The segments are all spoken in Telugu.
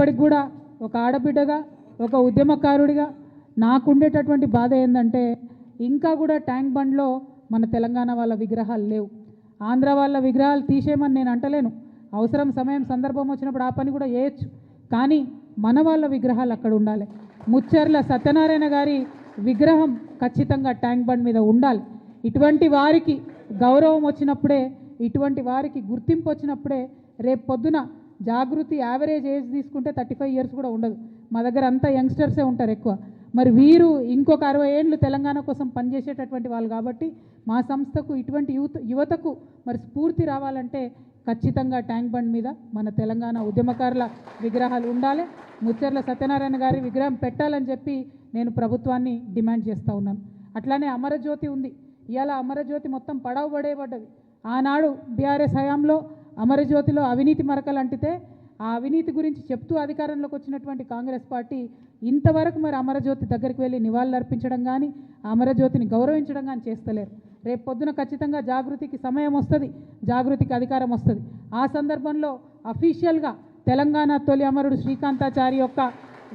ఇప్పటికి కూడా ఒక ఆడబిడ్డగా ఒక ఉద్యమకారుడిగా నాకుండేటటువంటి బాధ ఏంటంటే ఇంకా కూడా ట్యాంక్ బండ్లో మన తెలంగాణ వాళ్ళ విగ్రహాలు లేవు. ఆంధ్ర వాళ్ళ విగ్రహాలు తీసేయమని నేను అంటలేను. అవసరం సమయం సందర్భం వచ్చినప్పుడు ఆ పని కూడా చేయొచ్చు. కానీ మన వాళ్ళ విగ్రహాలు అక్కడ ఉండాలి. ముచ్చర్ల సత్యనారాయణ గారి విగ్రహం ఖచ్చితంగా ట్యాంక్ బండ్ మీద ఉండాలి. ఇటువంటి వారికి గౌరవం వచ్చినప్పుడే ఇటువంటి వారికి గుర్తింపు వచ్చినప్పుడే రేపు పొద్దున జాగృతి యావరేజ్ ఏజ్ తీసుకుంటే థర్టీ ఫైవ్ ఇయర్స్ కూడా ఉండదు. మా దగ్గర అంతా యంగ్స్టర్సే ఉంటారు ఎక్కువ. మరి వీరు ఇంకొక అరవై ఏళ్ళు తెలంగాణ కోసం పనిచేసేటటువంటి వాళ్ళు కాబట్టి మా సంస్థకు ఇటువంటి యువత యువతకు మరి స్ఫూర్తి రావాలంటే ఖచ్చితంగా ట్యాంక్ బండ్ మీద మన తెలంగాణ ఉద్యమకారుల విగ్రహాలు ఉండాలి. ముచ్చర్ల సత్యనారాయణ గారి విగ్రహం పెట్టాలని చెప్పి నేను ప్రభుత్వాన్ని డిమాండ్ చేస్తూ ఉన్నాను. అట్లానే అమరజ్యోతి ఉంది. ఇవాళ అమరజ్యోతి మొత్తం పడవ పడేయబడ్డది. ఆనాడు బీఆర్ఎస్ హయాంలో అమరజ్యోతిలో అవినీతి మరకలు అంటితే ఆ అవినీతి గురించి చెప్తూ అధికారంలోకి వచ్చినటువంటి కాంగ్రెస్ పార్టీ ఇంతవరకు మరి అమరజ్యోతి దగ్గరికి వెళ్ళి నివాళులు అర్పించడం కానీ అమరజ్యోతిని గౌరవించడం కానీ చేస్తలేరు. రేపు పొద్దున ఖచ్చితంగా జాగృతికి సమయం వస్తుంది జాగృతికి అధికారం వస్తుంది. ఆ సందర్భంలో అఫీషియల్గా తెలంగాణ తొలి అమరుడు శ్రీకాంతాచారి యొక్క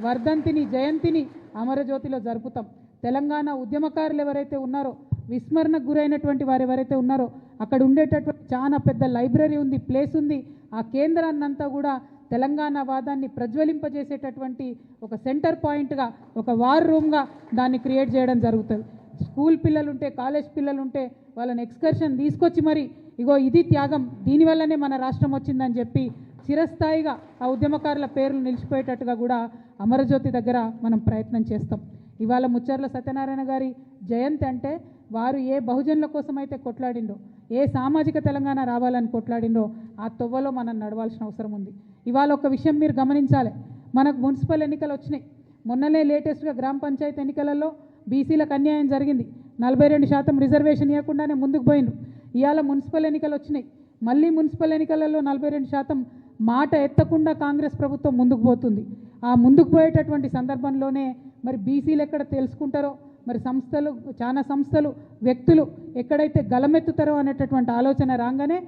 వర్ధంతిని జయంతిని అమరజ్యోతిలో జరుపుతాం. తెలంగాణ ఉద్యమకారులు ఎవరైతే ఉన్నారో విస్మరణకు గురైనటువంటి వారు ఎవరైతే ఉన్నారో అక్కడ ఉండేటటువంటి చాలా పెద్ద లైబ్రరీ ఉంది ప్లేస్ ఉంది. ఆ కేంద్రాన్నంతా కూడా తెలంగాణ వాదాన్ని ప్రజ్వలింపజేసేటటువంటి ఒక సెంటర్ పాయింట్గా ఒక వార్ రూమ్గా దాన్ని క్రియేట్ చేయడం జరుగుతుంది. స్కూల్ పిల్లలు ఉంటే కాలేజ్ పిల్లలు ఉంటే వాళ్ళని ఎక్స్కర్షన్ తీసుకొచ్చి మరి ఇగో ఇది త్యాగం దీనివల్లనే మన రాష్ట్రం వచ్చిందని చెప్పి చిరస్థాయిగా ఆ ఉద్యమకారుల పేర్లు నిలిచిపోయేటట్టుగా కూడా అమరజ్యోతి దగ్గర మనం ప్రయత్నం చేస్తాం. ఇవాళ ముచ్చర్ల సత్యనారాయణ గారి జయంతి అంటే వారు ఏ బహుజనుల కోసం అయితే కొట్లాడిండ్రో ఏ సామాజిక తెలంగాణ రావాలని కొట్లాడిండో ఆ తొవ్వలో మనం నడవాల్సిన అవసరం ఉంది. ఇవాళ ఒక విషయం మీరు గమనించాలి. మనకు మున్సిపల్ ఎన్నికలు వచ్చినాయి. మొన్ననే లేటెస్ట్గా గ్రామ పంచాయతీ ఎన్నికలలో బీసీలకు అన్యాయం జరిగింది. నలభై రెండు శాతం రిజర్వేషన్ ఇవ్వకుండానే ముందుకు పోయిండ్రు. ఇవాళ మున్సిపల్ ఎన్నికలు వచ్చినాయి. మళ్ళీ మున్సిపల్ ఎన్నికలలో నలభై రెండు శాతం మాట ఎత్తకుండా కాంగ్రెస్ ప్రభుత్వం ముందుకు పోతుంది. ఆ ముందుకు పోయేటటువంటి సందర్భంలోనే మరి బీసీలు ఎక్కడ తెలుసుకుంటారో మరి సంస్థలు చాలా సంస్థలు వ్యక్తులు ఎక్కడైతే గలమెత్తుతారో అనేటటువంటి ఆలోచన రాగానే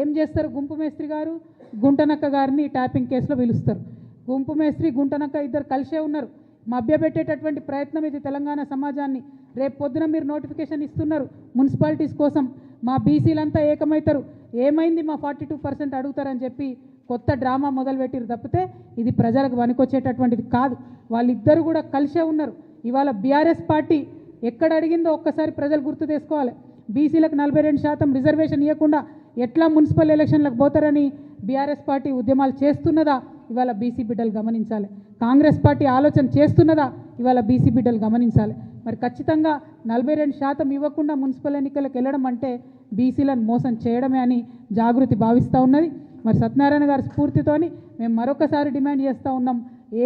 ఏం చేస్తారు గుంపు మేస్త్రి గారు? గుంటనక్క గారిని ట్యాపింగ్ కేసులో పిలుస్తారు. గుంపు మేస్త్రి గుంటనక్క ఇద్దరు కలిసే ఉన్నారు. మభ్యపెట్టేటటువంటి ప్రయత్నం ఇది తెలంగాణ సమాజాన్ని. రేపు పొద్దున మీరు నోటిఫికేషన్ ఇస్తున్నారు మున్సిపాలిటీస్ కోసం. మా బీసీలంతా ఏకమవుతారు. ఏమైంది మా ఫార్టీ టూ పర్సెంట్ అడుగుతారని చెప్పి కొత్త డ్రామా మొదలుపెట్టిరు తప్పితే ఇది ప్రజలకు వనికొచ్చేటటువంటిది కాదు. వాళ్ళిద్దరు కూడా కలిసే ఉన్నారు. ఇవాళ బీఆర్ఎస్ పార్టీ ఎక్కడ అడిగిందో ఒక్కసారి ప్రజలు గుర్తు చేసుకోవాలి. బీసీలకు నలభై రెండు శాతం రిజర్వేషన్ ఇవ్వకుండా ఎట్లా మున్సిపల్ ఎలక్షన్లకు పోతారని బీఆర్ఎస్ పార్టీ ఉద్యమాలు చేస్తున్నదా? ఇవాళ బీసీ బిడ్డలు గమనించాలి. కాంగ్రెస్ పార్టీ ఆలోచన చేస్తున్నదా? ఇవాళ బీసీ బిడ్డలు గమనించాలి. మరి ఖచ్చితంగా నలభై రెండు శాతం ఇవ్వకుండా మున్సిపల్ ఎన్నికలకు వెళ్ళడం అంటే బీసీలను మోసం చేయడమే అని జాగృతి భావిస్తూ ఉన్నది. మరి సత్యనారాయణ గారి స్ఫూర్తితోని మేము మరొకసారి డిమాండ్ చేస్తూ ఉన్నాం.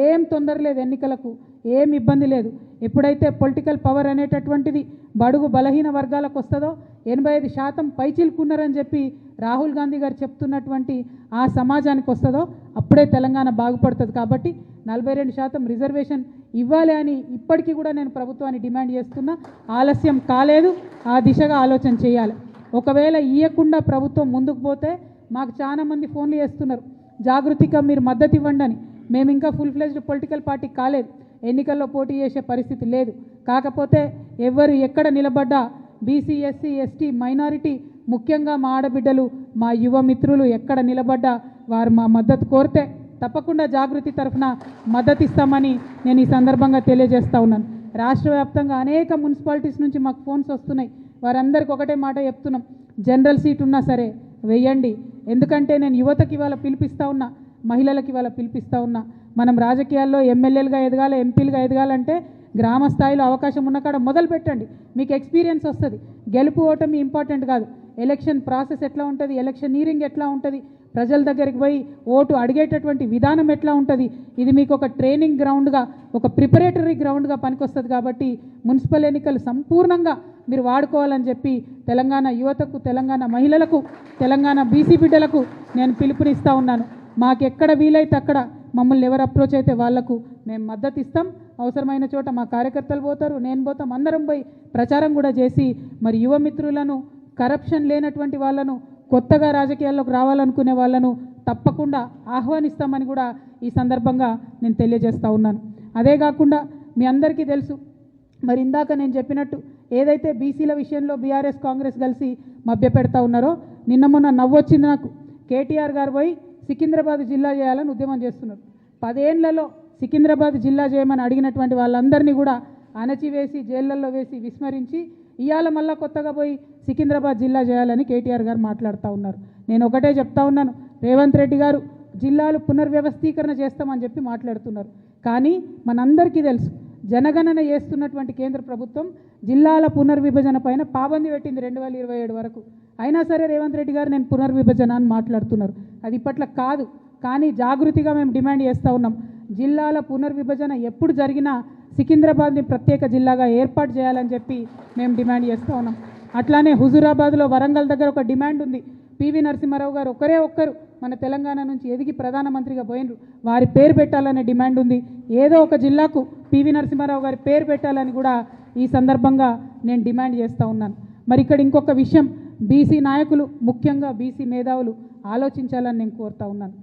ఏం తొందర లేదు ఎన్నికలకు. ఏం ఇబ్బంది లేదు. ఎప్పుడైతే పొలిటికల్ పవర్ అనేటటువంటిది బడుగు బలహీన వర్గాలకు వస్తుందో ఎనభై ఐదు శాతం పైచిలుకున్నారని చెప్పి రాహుల్ గాంధీ గారు చెప్తున్నటువంటి ఆ సమాజానికి వస్తుందో అప్పుడే తెలంగాణ బాగుపడుతుంది కాబట్టి నలభై రెండు శాతం రిజర్వేషన్ ఇవ్వాలి అని ఇప్పటికీ కూడా నేను ప్రభుత్వాన్ని డిమాండ్ చేస్తున్నా. ఆలస్యం కాలేదు. ఆ దిశగా ఆలోచన చేయాలి. ఒకవేళ ఇవ్వకుండా ప్రభుత్వం ముందుకు పోతే మాకు చాలా మంది ఫోన్లు చేస్తున్నారు. జాగృతిగా మీరు మద్దతు ఇవ్వండి అని. మేము ఇంకా ఫుల్ ఫ్లెజ్డ్ పొలిటికల్ పార్టీ కాలేదు. ఎన్నికల్లో పోటీ చేసే పరిస్థితి లేదు. కాకపోతే ఎవరు ఎక్కడ నిలబడ్డా బీసీ ఎస్సీ ఎస్టీ మైనారిటీ ముఖ్యంగా మా ఆడబిడ్డలు మా యువ మిత్రులు ఎక్కడ నిలబడ్డా వారు మా మద్దతు కోరితే తప్పకుండా జాగృతి తరఫున మద్దతు ఇస్తామని నేను ఈ సందర్భంగా తెలియజేస్తా ఉన్నాను. రాష్ట్ర వ్యాప్తంగా అనేక మున్సిపాలిటీస్ నుంచి మాకు ఫోన్స్ వస్తున్నాయి. వారందరికీ ఒకటే మాట చెప్తున్నాం. జనరల్ సీట్ ఉన్నా సరే వెయ్యండి ఎందుకంటే నేను యువతకి ఇవాళ పిలిపిస్తా ఉన్నా మహిళలకి ఇవాళ పిలిపిస్తా ఉన్నా. మనం రాజకీయాల్లో ఎమ్మెల్యేలుగా ఎదగాలి ఎంపీలుగా ఎదగాలంటే గ్రామ స్థాయిలో అవకాశం ఉన్న కాడ మొదలు పెట్టండి. మీకు ఎక్స్పీరియన్స్ వస్తుంది. గెలుపు ఓటమి ఇంపార్టెంట్ కాదు. ఎలక్షన్ ప్రాసెస్ ఎట్లా ఉంటుంది? ఎలక్షన్ నీరింగ్ ఎట్లా ఉంటుంది? ప్రజల దగ్గరికి పోయి ఓటు అడిగేటటువంటి విధానం ఎట్లా ఉంటుంది? ఇది మీకు ఒక ట్రైనింగ్ గ్రౌండ్గా ఒక ప్రిపరేటరీ గ్రౌండ్గా పనికొస్తుంది కాబట్టి మున్సిపల్ ఎన్నికలు సంపూర్ణంగా మీరు వాడుకోవాలని చెప్పి తెలంగాణ యువతకు తెలంగాణ మహిళలకు తెలంగాణ బీసీ బిడ్డలకు నేను పిలుపునిస్తూ ఉన్నాను. మాకెక్కడ వీలైతే అక్కడ మమ్మల్ని ఎవరు అప్రోచ్ అయితే వాళ్ళకు మేము మద్దతు ఇస్తాం. అవసరమైన చోట మా కార్యకర్తలు పోతారు నేను పోతాం. అందరం పోయి ప్రచారం కూడా చేసి మరి యువ మిత్రులను కరప్షన్ లేనటువంటి వాళ్ళను కొత్తగా రాజకీయాల్లోకి రావాలనుకునే వాళ్ళను తప్పకుండా ఆహ్వానిస్తామని కూడా ఈ సందర్భంగా నేను తెలియజేస్తా ఉన్నాను. అదే కాకుండా మీ అందరికీ తెలుసు మరి ఇందాక నేను చెప్పినట్టు ఏదైతే బీసీల విషయంలో బీఆర్ఎస్ కాంగ్రెస్ కలిసి మభ్యపెడతా ఉన్నారో నిన్న మొన్న నవ్వొచ్చింది నాకు. కేటీఆర్ గారు పోయి సికింద్రాబాద్ జిల్లా చేయాలని ఉద్యమం చేస్తున్నారు. పదేళ్ళలో సికింద్రాబాద్ జిల్లా చేయమని అడిగినటువంటి వాళ్ళందరినీ కూడా అణచివేసి జైళ్ళల్లో వేసి విస్మరించి ఇవాళ మళ్ళా కొత్తగా పోయి సికింద్రాబాద్ జిల్లా చేయాలని కేటీఆర్ గారు మాట్లాడుతూ ఉన్నారు. నేను ఒకటే చెప్తా ఉన్నాను. రేవంత్ రెడ్డి గారు జిల్లాలు పునర్వ్యవస్థీకరణ చేస్తామని చెప్పి మాట్లాడుతున్నారు. కానీ మనందరికీ తెలుసు జనగణన చేస్తున్నటువంటి కేంద్ర ప్రభుత్వం జిల్లాల పునర్విభజన పైన పాబంది పెట్టింది రెండు వేల ఇరవై ఏడు వరకు. అయినా సరే రేవంత్ రెడ్డి గారు నేను పునర్విభజన అని మాట్లాడుతున్నారు. అది ఇప్పట్లో కాదు. కానీ జాగృతిగా మేము డిమాండ్ చేస్తూ ఉన్నాం. జిల్లాల పునర్విభజన ఎప్పుడు జరిగినా సికింద్రాబాద్ని ప్రత్యేక జిల్లాగా ఏర్పాటు చేయాలని చెప్పి మేము డిమాండ్ చేస్తూ ఉన్నాం. అట్లానే హుజూరాబాద్లో వరంగల్ దగ్గర ఒక డిమాండ్ ఉంది. పివి నరసింహారావు గారు ఒకరే ఒక్కరు మన తెలంగాణ నుంచి ఎదిగి ప్రధానమంత్రిగా పోయినరు. వారి పేరు పెట్టాలనే డిమాండ్ ఉంది. ఏదో ఒక జిల్లాకు పివి నరసింహారావు గారి పేరు పెట్టాలని కూడా ఈ సందర్భంగా నేను డిమాండ్ చేస్తూ ఉన్నాను. మరి ఇక్కడ ఇంకొక విషయం. బీసీ నాయకులు ముఖ్యంగా బీసీ మేధావులు ఆలోచించాలని నేను కోరుతా ఉన్నాను.